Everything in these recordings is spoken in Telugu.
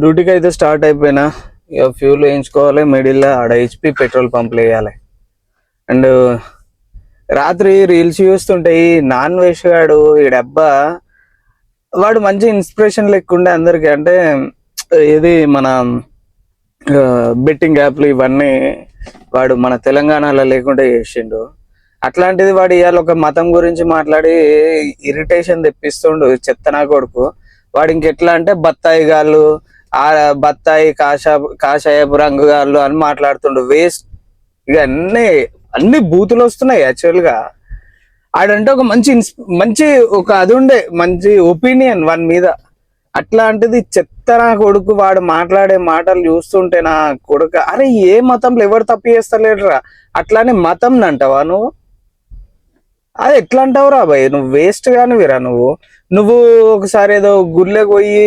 డ్యూటీకి అయితే స్టార్ట్ అయిపోయినా ఇక ఫ్యూల్ వేయించుకోవాలి మిడిల్లో ఆడ హెచ్పి పెట్రోల్ పంపులు వేయాలి. అండ్ రాత్రి రీల్స్ చూస్తుంటే ఈ నాన్ వెజ్ గాడు ఈ డబ్బా వాడు మంచి ఇన్స్పిరేషన్ లేకుండా అందరికి. అంటే ఇది మన బెట్టింగ్ యాప్లు ఇవన్నీ వాడు మన తెలంగాణలో లేకుండా చేసిండు. అట్లాంటిది వాడు ఇవాళ ఒక మతం గురించి మాట్లాడి ఇరిటేషన్ తెప్పిస్తుండు చెత్తనా కొడుకు. వాడు ఇంకెట్లా అంటే బత్తాయి గాళ్ళు ఆ బత్తాయి కాషా కాషాయపు రంగు గారు అని మాట్లాడుతుండు. వేస్ట్ ఇక అన్ని అన్ని బూతులు వస్తున్నాయి యాక్చువల్గా. ఆడంటే ఒక మంచి ఇన్స్- మంచి ఒక అది ఉండే మంచి ఒపీనియన్ వాని మీద. అట్లాంటిది చెత్త నా కొడుకు వాడు మాట్లాడే మాటలు చూస్తుంటే నా కొడుకు అరే ఏ మతంలో ఎవరు తప్పు చేస్తలేడురా? అట్లానే మతం అంటావా నువ్వు? అది ఎట్లా అంటావురా భయ్ నువ్వు వేస్ట్ కానివిరా నువ్వు. నువ్వు ఒకసారి ఏదో గుళ్ళకి పోయి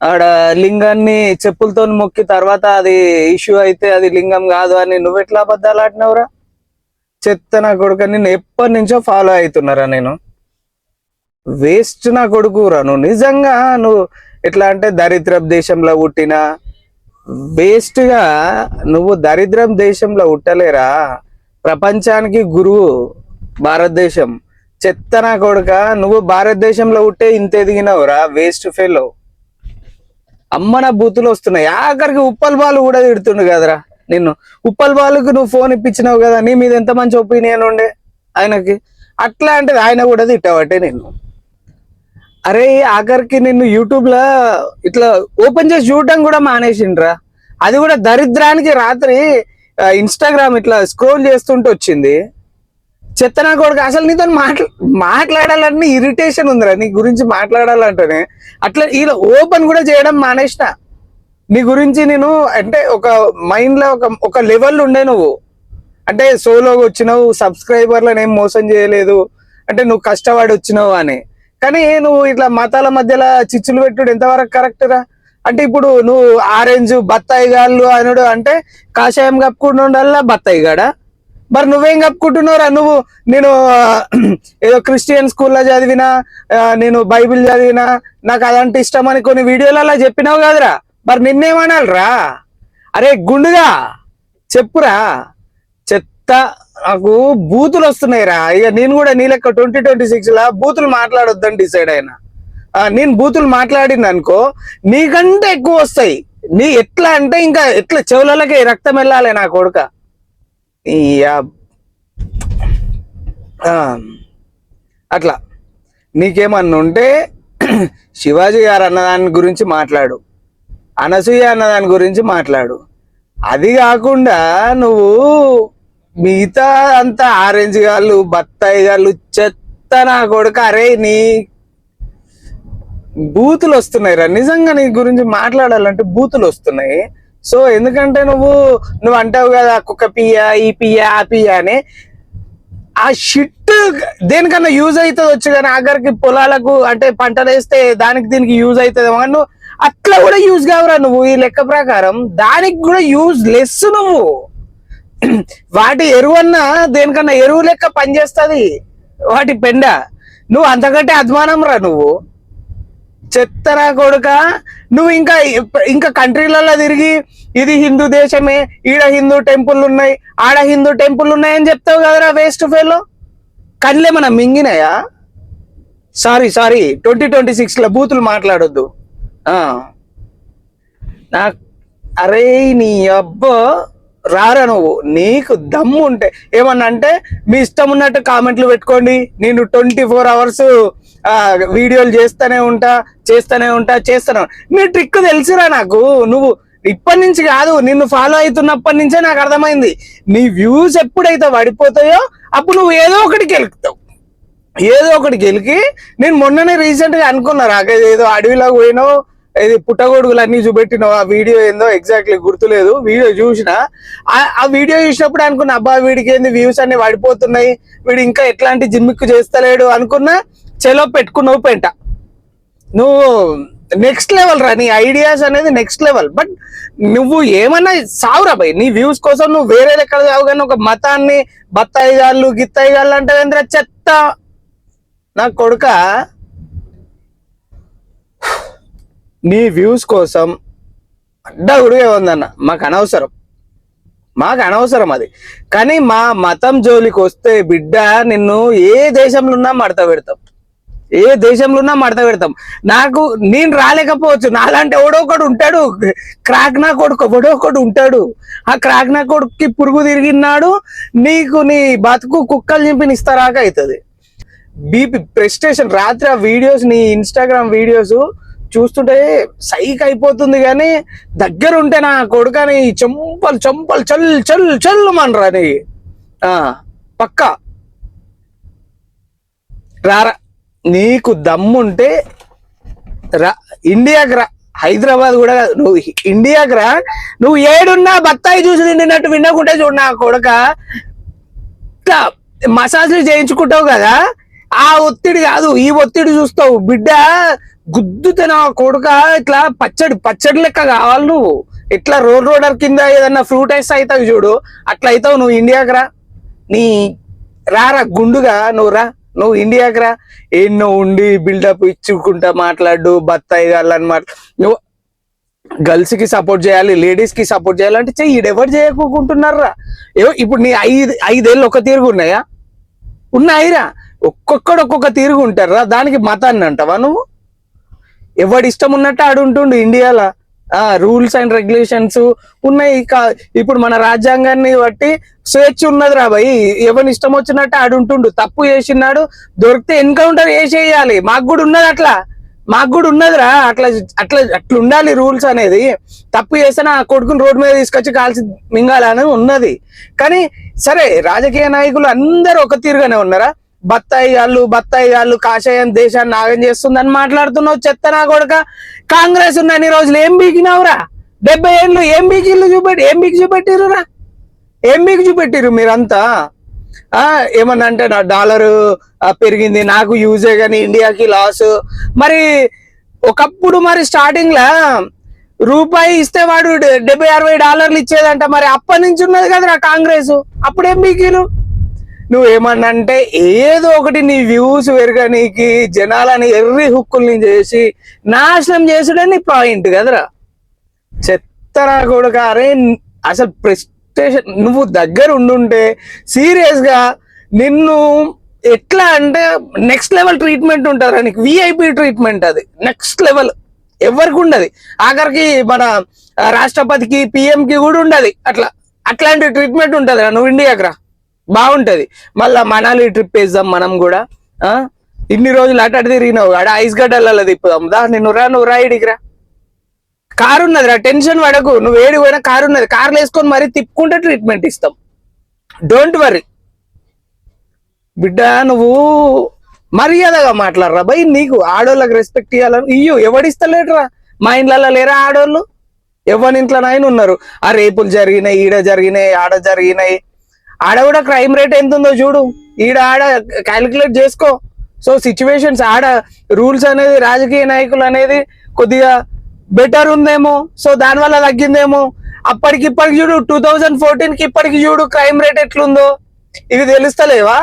ఆడ లింగాన్ని చెప్పులతో మొక్కి తర్వాత అది ఇష్యూ అయితే అది లింగం కాదు అని నువ్వు ఎట్లా అబద్ధాలు ఆడినావురా చెత్త నా కొడుకు నేను ఎప్పటి నుంచో ఫాలో అవుతున్నారా నేను. వేస్ట్ నా కొడుకురా నువ్వు. నిజంగా నువ్వు ఎట్లా అంటే దరిద్రపు దేశంలో పుట్టిన వేస్ట్గా నువ్వు దరిద్రం దేశంలో పుట్టలేరా? ప్రపంచానికి గురువు భారతదేశం. చెత్త నా కొడుక నువ్వు భారతదేశంలో ఉంటే ఇంత ఎదిగినవురా వేస్ట్ ఫెలో అమ్మన బూతులు వస్తున్నాయి. ఆఖరికి ఉప్పల్ బాలు కూడా తిడుతుండు కదరా నిన్ను. ఉప్పల్ బాలుకు నువ్వు ఫోన్ ఇప్పించినావు కదా నీ మీద ఎంత మంచి ఒపీనియన్ ఉండే? ఆయనకి అట్లా అంటే ఆయన కూడా తిట్టావటే నిన్ను. అరే ఆఖరికి నిన్ను యూట్యూబ్లో ఇట్లా ఓపెన్ చేసి చూడటం కూడా మానేసిండ్రా. అది కూడా దరిద్రానికి రాత్రి ఇన్స్టాగ్రామ్ ఇట్లా స్క్రోల్ చేస్తుంటే వచ్చింది. చెత్త కొడుకు? అసలు నీతో మాట్లా మాట్లాడాలని ఇరిటేషన్ ఉందిరా. నీ గురించి మాట్లాడాలంటేనే. అట్లా ఇలా ఓపెన్ కూడా చేయడం మానేసిన. నీ గురించి నేను అంటే ఒక మైండ్లో ఒక ఒక లెవెల్ ఉండే నువ్వు. అంటే సోలోగా వచ్చినావు సబ్స్క్రైబర్లను ఏం మోసం చేయలేదు. అంటే నువ్వు కష్టపడి వచ్చినావు అని. కానీ నువ్వు ఇట్లా మతాల మధ్యలో చిచ్చులు పెట్టుడు ఎంతవరకు కరెక్ట్ రా? అంటే ఇప్పుడు నువ్వు ఆరెంజ్ బత్తాయి గాళ్ళు అనుడు అంటే కాషాయం కప్పుకుంటుండల్లా బత్తాయి గాడా? మరి నువ్వేం కప్పుకుంటున్నావురా? నువ్వు నేను ఏదో క్రిస్టియన్ స్కూల్లో చదివినా నేను బైబిల్ చదివినా నాకు అదంటే ఇష్టం అని కొన్ని వీడియోలలో చెప్పినావు కాదురా? మరి నిన్నేమనాలిరా? అరే గుండుగా చెప్పురా. చెత్త నాకు బూతులు వస్తున్నాయిరా. ఇక నేను కూడా నీ లెక్క ట్వంటీ ట్వంటీ సిక్స్లో బూతులు మాట్లాడొద్దని డిసైడ్ అయినా. నేను బూతులు మాట్లాడింది అనుకో నీకంటే ఎక్కువ వస్తాయి. నీ ఎట్లా అంటే ఇంకా ఎట్లా చెవులకి రక్తం వెళ్ళాలి నా కొడుక. అట్లా. నీకేమన్నా ఉంటే శివాజీ గారు అన్నదాని గురించి మాట్లాడు. అనసూయ అన్నదాని గురించి మాట్లాడు. అది కాకుండా నువ్వు మిగతా అంతా ఆరెంజ్ గాళ్ళు బత్తాయి గాళ్ళు చెత్త నా కొడుకు అరే నీ బూతులు వస్తున్నాయి రా నిజంగా నీ గురించి మాట్లాడాలంటే బూతులు వస్తున్నాయి సో ఎందుకంటే నువ్వు నువ్వు అంటావు కదా కుక్క పియ్య ఈ పియ్య ఆ పియ్య అని. ఆ షిట్ దేనికన్నా యూజ్ అవుతుంది వచ్చు కానీ ఆఖరికి పొలాలకు అంటే పంటలు వేస్తే దానికి దీనికి యూజ్ అవుతుంది కానీ నువ్వు అట్లా కూడా యూజ్ కావరా నువ్వు ఈ లెక్క ప్రకారం. దానికి కూడా యూజ్ లెస్ నువ్వు. వాటి ఎరువు అన్నా దేనికన్నా ఎరువు లెక్క పనిచేస్తుంది. వాటి పెండ. నువ్వు అంతకంటే అధ్వానం రా నువ్వు. చెత్తరా కొడుక? నువ్వు ఇంకా ఇంకా కంట్రీలలో తిరిగి ఇది హిందూ దేశమే ఈడ హిందూ టెంపుల్ ఉన్నాయి ఆడ హిందూ టెంపుల్ ఉన్నాయని చెప్తావు కదరా వేస్ట్ ఫెయిల్ కళ్ళే కళ్ళేమన్నా మింగినాయా? సారీ సారీ ట్వంటీ ట్వంటీ సిక్స్లో బూతులు మాట్లాడొద్దు. నా అరే నీ అబ్బో రారా నువ్వు? నీకు దమ్ము ఉంటే ఏమన్నా అంటే మీ ఇష్టం ఉన్నట్టు కామెంట్లు పెట్టుకోండి. నేను ట్వంటీ ఫోర్ అవర్స్ వీడియోలు చేస్తూనే ఉంటా చేస్తూనే ఉంటా చేస్తాను నీ ట్రిక్ తెలుసురా నాకు. నువ్వు ఇప్పటి నుంచి కాదు నిన్ను ఫాలో అవుతున్నప్పటి నుంచే నాకు అర్థమైంది. నీ వ్యూస్ ఎప్పుడైతే పడిపోతాయో అప్పుడు నువ్వు ఏదో ఒకటి గెలుపుతావు. ఏదో ఒకటి గెలికి నేను మొన్ననే రీసెంట్గా అనుకున్నా రాక ఏదో అడవిలో పోయినావు ఇది పుట్టగొడుగులు అన్ని చూపెట్టినావు ఆ వీడియో ఏందో ఎగ్జాక్ట్లీ గుర్తులేదు. వీడియో చూసిన ఆ- ఆ వీడియో చూసినప్పుడు అనుకున్నా అబ్బా వీడికి ఏంది వ్యూస్ అన్ని పడిపోతున్నాయి వీడు ఇంకా ఎట్లాంటి జిమ్మిక్కు చేస్తలేడు అనుకున్నా చెలో పెట్టుకున్నావు పెంట. నువ్వు నెక్స్ట్ లెవెల్ రా నీ ఐడియాస్ అనేది నెక్స్ట్ లెవెల్ బట్ నువ్వు ఏమన్నా సావురా భయ్ నీ వ్యూస్ కోసం నువ్వు వేరే ఎక్కడ చావు కానీ ఒక మతాన్ని బత్తాయి గాళ్ళు గిత్తాయి గాళ్ళు అంటే ఏంద్రా చెత్త? నా కొడుక నీ వ్యూస్ కోసం అడ్డ ఉడిగే ఉందన్న. మాకు అనవసరం. మాకు అనవసరం అది. కానీ మా మతం జోలికి వస్తే బిడ్డ నిన్ను ఏ దేశంలో ఉన్నా మడత పెడతాం. ఏ దేశంలో ఉన్నా మడత పెడతాం. నాకు నేను రాలేకపోవచ్చు. నాలాంటి ఎవడో ఒకడు ఉంటాడు. క్రాక్ నా కొడుకు ఎవడో ఒకడు ఉంటాడు. ఆ క్రాక్ నా కొడుకుకి పురుగు తిరిగినాడు నీకు నీ బతుకు కుక్కలు చింపిని ఇస్తారాక అవుతుంది బీపీ ప్రెస్టేషన్ రాత్రి ఆ వీడియోస్ నీ ఇన్స్టాగ్రామ్ వీడియోస్ చూస్తుంటే సైక్ అయిపోతుంది కానీ దగ్గర ఉంటే నా కొడుకని చెంపలు చెంపలు చల్ చల్ చల్లు మనరా నీ. పక్క పక్కా. రారా. నీకు దమ్ముంటే రా ఇండియాకి రా. హైదరాబాద్ కూడా కాదు. నువ్వు ఇండియాకి రా. నువ్వు ఏడున్నా బత్తాయి చూసి నిండినట్టు వినకుంటే చూడు నా కొడక. ఇట్లా మసాజ్లు చేయించుకుంటావు కదా. ఆ ఒత్తిడి కాదు. ఈ ఒత్తిడి చూస్తావు. బిడ్డ గుద్దుతే నా కొడుక ఇట్లా పచ్చడి పచ్చడి లెక్క కావాలి నువ్వు. ఇట్లా రోడ్ రోడర్ కింద ఏదన్నా ఫ్రూట్ ఐస్ అవుతావు చూడు. అట్లా అవుతావు నువ్వు ఇండియాకి రా. నీ రారా గుండుగా నువ్వు రా. నువ్వు ఇండియాకి రా. ఎన్నో ఉండి బిల్డప్ ఇచ్చుకుంటా మాట్లాడు బత్తాయి గాళ్ళని మాట్లా నువ్వు గర్ల్స్కి సపోర్ట్ చేయాలి లేడీస్కి సపోర్ట్ చేయాలంటే చెయ్యి ఎవరు చేయకుంటున్నారా ఏవో ఇప్పుడు నీ ఐదు ఐదేళ్ళు ఒక తీరుగు ఉన్నాయా? ఉన్నాయిరా. ఒక్కొక్కడు ఒక్కొక్క తీరుగు ఉంటారా దానికి మతాన్ని అంటావా నువ్వు? ఎవడి ఇష్టం ఉన్నట్టు ఆడుంటుండు ఇండియాలో. రూల్స్ అండ్ రెగ్యులేషన్స్ ఉన్నాయి. ఇప్పుడు మన రాజ్యాంగాన్ని బట్టి స్వేచ్ఛ ఉన్నది రా భయ్ ఎవరి ఇష్టం వచ్చినట్టు ఆడుంటుండు తప్పు చేసినాడు దొరికితే ఎన్కౌంటర్ చేసేయాలి. మాకు కూడా ఉన్నది అట్లా. మాకు కూడా ఉన్నదిరా అట్లా అట్లా అట్లా ఉండాలి రూల్స్ అనేది. తప్పు చేస్తే నా కొడుకుని రోడ్డు మీద తీసుకొచ్చి కాల్చి మింగాలని ఉన్నది. కానీ సరే రాజకీయ నాయకులు అందరూ ఒక తీరుగానే ఉన్నారా? బత్తాయి గాళ్ళు బత్తాయి గాళ్ళు కాషాయం దేశాన్ని నాగం చేస్తుందని మాట్లాడుతున్నావు చెత్త నా కొడక. కాంగ్రెస్ ఉన్న అన్ని రోజులు? ఏం బీకినావురా? డెబ్బై ఏళ్ళు ఏం బీకిళ్ళు చూపెట్టి ఏం బీకి చూపెట్టిరురా ఏం బీకి చూపెట్టిరు మీరంతా? ఆ ఏమన్నా అంటే నా డాలర్ పెరిగింది. నాకు యూజే కానీ ఇండియాకి లాస్. మరి ఒకప్పుడు మరి స్టార్టింగ్ లా రూపాయి ఇస్తే వాడు డె- డెబ్బై అరవై డాలర్లు ఇచ్చేదంట. మరి అప్పటి నుంచి ఉన్నది కదరా కాంగ్రెస్? అప్పుడేం బీకీలు నువ్వు ఏమన్నా అంటే ఏదో ఒకటి నీ వ్యూస్ పెరగనీకి జనాలని ఎర్రి హుక్కుల్ని చేసి నాశనం చేసుడే నీ పాయింట్ కదరా. చెత్తరా కొడుక అరే అసలు ప్రెస్టేషన్ నువ్వు దగ్గర ఉండుంటే సీరియస్గా నిన్ను ఎట్లా అంటే నెక్స్ట్ లెవెల్ ట్రీట్మెంట్ ఉంటారా నీకు? విఐపి ట్రీట్మెంట్ అది. నెక్స్ట్ లెవెల్ ఎవరికి ఉండదు ఆఖరికి మన రాష్ట్రపతికి పిఎం కి కూడా ఉండదు. అట్లా అట్లాంటి ట్రీట్మెంట్ ఉంటుంది నువ్వు ఇండియాకి రా. బాగుంటది. మళ్ళా మనాలి ట్రిప్ వేద్దాం మనం కూడా ఆ? ఇన్ని రోజులు అటు అటు తిరిగినావు ఆడ ఐస్ గడ్డలలో తిప్పుదాం. దా నిన్ను రా నువ్వు రా ఇడికి కారు ఉన్నది రా టెన్షన్ పడకు. నువ్వు ఏడి పోయినా కారు ఉన్నది. కార్లు వేసుకొని మరీ తిప్పుకుంటే ట్రీట్మెంట్ ఇస్తాం. డోంట్ వరీ బిడ్డ నువ్వు మర్యాదగా మాట్లాడరా భయ్ నీకు. ఆడోళ్ళకి రెస్పెక్ట్ ఇవ్వాలని ఇయ్యు ఎవడిస్తలేట్రా మా ఇండ్లలో లేరా ఆడోళ్ళు? ఎవరి ఇంట్లో నాయన ఉన్నారు. ఆ రేపులు జరిగినాయి ఈడ జరిగినాయి ఆడ జరిగినాయి. ఆడ కూడా క్రైమ్ రేట్ ఎంత ఉందో చూడు. ఈడ ఆడ క్యాలిక్యులేట్ చేసుకో. సో సిచ్యువేషన్స్ ఆడ రూల్స్ అనేది రాజకీయ నాయకులు అనేది కొద్దిగా బెటర్ ఉందేమో. సో దానివల్ల తగ్గిందేమో. అప్పటికి ఇప్పటికి చూడు టూ థౌజండ్ ఫోర్టీన్కి ఇప్పటికి చూడు క్రైమ్ రేట్ ఎట్లుందో. ఇవి తెలుస్తలేవా?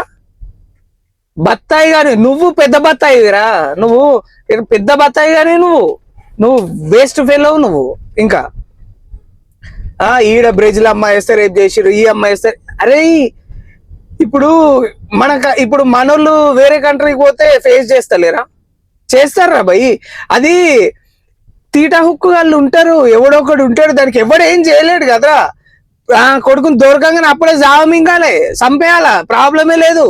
బత్తాయి గాని నువ్వు పెద్ద బత్తాయిరా నువ్వు పెద్ద బత్తాయి గాని నువ్వు. నువ్వు వేస్ట్ ఫెయిల్ నువ్వు. ఇంకా. ఆ ఈడ బ్రెజిల్ అమ్మాయి వేస్తే రేపు చేసిరు ఈ అమ్మాయి వేస్తే అరే ఇప్పుడు మనక ఇప్పుడు మనోళ్ళు వేరే కంట్రీకి పోతే ఫేస్ చేస్తలేరా? చేస్తారా భయ్ అది తీటా హుక్కు వాళ్ళు ఉంటారు ఎవడో ఒకడు ఉంటాడు దానికి ఎవడు ఏం చేయలేడు కదా ఆ కొడుకుని దొరకంగానే అప్పుడే జామింగాలే చంపేయాలా? ప్రాబ్లమే లేదు.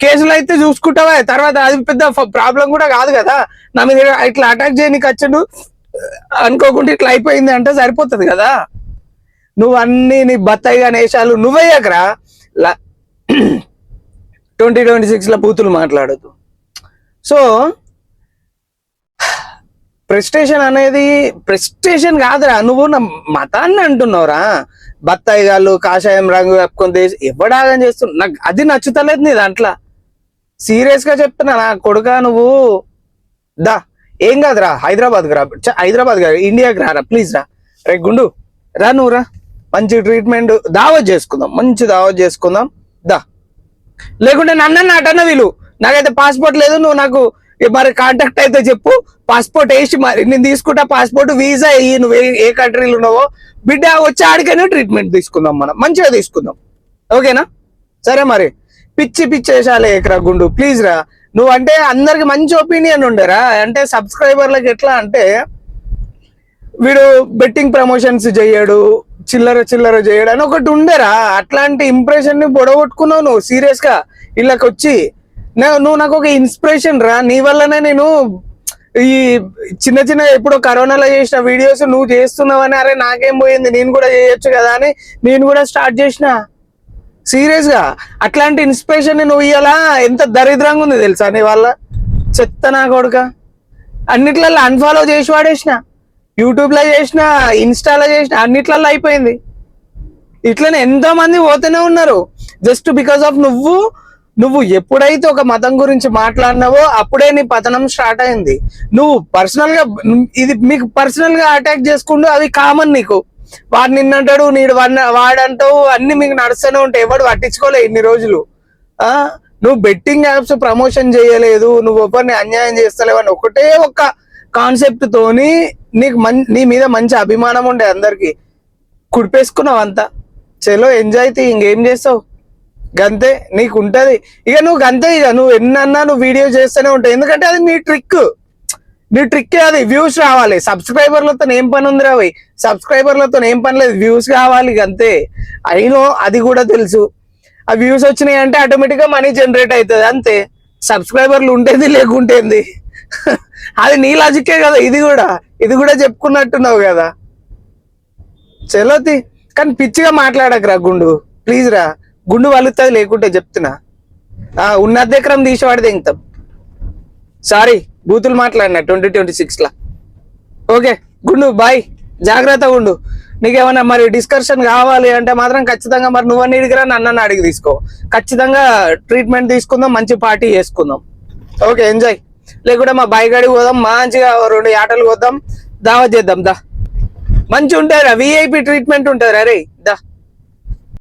కేసులు అయితే చూసుకుంటావా? తర్వాత అది పెద్ద ప్రాబ్లం కూడా కాదు కదా. నా మీద ఇట్లా అటాక్ చేయడానికి వచ్చాడు అనుకోకుండా ఇట్లా అయిపోయింది అంటే సరిపోతుంది కదా. నువ్వు అన్ని నీ బత్తాయిగా నేషాలు నువ్వయ్యాకరా ట్వంటీ ట్వంటీ సిక్స్లో పూతులు మాట్లాడద్దు. సో ప్రెస్టేషన్ అనేది ప్రెస్టేషన్ కాదురా నువ్వు నా మతాన్ని అంటున్నావురా. బత్తాయి గాళ్ళు కాషాయం రంగు కప్పుకొని దేశ ఎవడాగని చేస్తున్నావు నాకు అది నచ్చుతలేదు నీ దాంట్లో. సీరియస్గా చెప్తున్నా నా కొడుక నువ్వు దా ఏం కాదురా హైదరాబాద్కి రా హైదరాబాద్ కాదు ఇండియాకి రారా ప్లీజ్ రా. రే గుండు రా నువ్వు రా. మంచి ట్రీట్మెంట్ దావత్ చేసుకుందాం. మంచి దావత్ చేసుకుందాం. దా. లేకుంటే నన్న అటన్న వీలు. నాకైతే పాస్పోర్ట్ లేదు నువ్వు నాకు మరి కాంటాక్ట్ అయితే చెప్పు. పాస్పోర్ట్ వేసి మరి నేను తీసుకుంటా పాస్పోర్ట్ వీసా అయ్యి నువ్వు ఏ- ఏ కంట్రీలో ఉన్నావో. బిడ్డ వచ్చి ఆడికైనా ట్రీట్మెంట్ తీసుకుందాం మనం. మంచిగా తీసుకుందాం. ఓకేనా? సరే మరి. పిచ్చి పిచ్చి వేసాలే ఎకరా గుండు. ప్లీజ్ రా. నువ్వు అంటే అందరికి మంచి ఒపీనియన్ ఉండేరా అంటే సబ్స్క్రైబర్లకు ఎట్లా అంటే వీడు బెట్టింగ్ ప్రమోషన్స్ చేయడు చిల్లర చిల్లర చేయడు అని ఒకటి ఉండేరా. అట్లాంటి ఇంప్రెషన్ని పొడగొట్టుకున్నావు నువ్వు సీరియస్గా. ఇళ్ళకి వచ్చి నువ్వు నాకు ఒక ఇన్స్పిరేషన్ రా. నీ వల్లనే నేను ఈ చిన్న చిన్న ఎప్పుడో కరోనాలో చేసిన వీడియోస్ నువ్వు చేస్తున్నావని అరే నాకేం పోయింది నేను కూడా చేయొచ్చు కదా అని నేను కూడా స్టార్ట్ చేసిన. సీరియస్గా. అట్లాంటి ఇన్స్పిరేషన్ నువ్వు ఇయ్యాలా? ఎంత దరిద్రంగా ఉంది తెలుసా నీ వల్ల? చెత్త నా కొడుక. అన్నిట్లలో అన్ఫాలో చేసి వాడేసిన. యూట్యూబ్లో చేసిన ఇన్స్టాలో చేసిన అన్నిట్లలో అయిపోయింది. ఇట్లనే ఎంతో మంది పోతూనే ఉన్నారు. జస్ట్ బికాస్ ఆఫ్ నువ్వు నువ్వు ఎప్పుడైతే ఒక మతం గురించి మాట్లాడినావో అప్పుడే నీ పతనం స్టార్ట్ అయింది. నువ్వు పర్సనల్గా ఇది మీకు పర్సనల్గా అటాక్ చేసుకుంటూ అవి కామన్ నీకు. వాడు నిన్నంటాడు నీడు వాడంటావు అన్ని మీకు నడుస్తూనే ఉంటాయి. ఎవడు పట్టించుకోలే ఇన్ని రోజులు. ఆ? నువ్వు బెట్టింగ్ యాప్స్ ప్రమోషన్ చేయలేదు నువ్వు ఎవరిని అన్యాయం చేస్తలేవు అని ఒకటే ఒక్క కాన్సెప్ట్ తోని నీకు మన్ నీ మీద మంచి అభిమానం ఉండే అందరికి. కుడిపేసుకున్నావు అంతా. చలో ఎంజాయ్ తీ ఇంకేం చేస్తావు? గంతే నీకు ఉంటది ఇక నువ్వు గంతే ఇక నువ్వు ఎన్నన్నా నువ్వు వీడియో చేస్తూనే ఉంటావు. ఎందుకంటే అది నీ ట్రిక్. నీ ట్రిక్ అది వ్యూస్ రావాలి. సబ్స్క్రైబర్లతో ఏం పని ఉంది రావి సబ్స్క్రైబర్లతో ఏం పని లేదు. వ్యూస్ కావాలి ఇక అంతే అయినో అది కూడా తెలుసు. ఆ వ్యూస్ వచ్చినాయి అంటే ఆటోమేటిక్గా మనీ జనరేట్ అవుతుంది అంతే. సబ్స్క్రైబర్లు ఉంటేది లేకుంటేంది. అది నీ లాజిక్కే కదా ఇది కూడా. ఇది కూడా చెప్పుకున్నట్టున్నావు కదా. చలోతి కానీ పిచ్చిగా మాట్లాడకరా గుండు. ప్లీజ్ రా. గుండు వలుతుంది లేకుంటే చెప్తున్నా. ఆ, ఉన్న అద్దెకరం తీసేవాడి తెంగుతాం. సారీ బూతులు మాట్లాడినా ట్వంటీ ట్వంటీ సిక్స్లా ఓకే గుండు బాయ్ జాగ్రత్తగా ఉండు నీకేమన్నా మరి డిస్కషన్ కావాలి అంటే మాత్రం ఖచ్చితంగా మరి నువ్వు ఇడిగిరా నన్ను అడిగి తీసుకో. ఖచ్చితంగా ట్రీట్మెంట్ తీసుకుందాం మంచి పార్టీ చేసుకుందాం. ఓకే ఎంజాయ్ లేకుంటే మా బాయ్ పోదాం మంచిగా రెండు ఆటలు పోదాం దావత్ చేద్దాం దా. మంచి ఉంటారా విఐపి ట్రీట్మెంట్ ఉంటారా రే దా.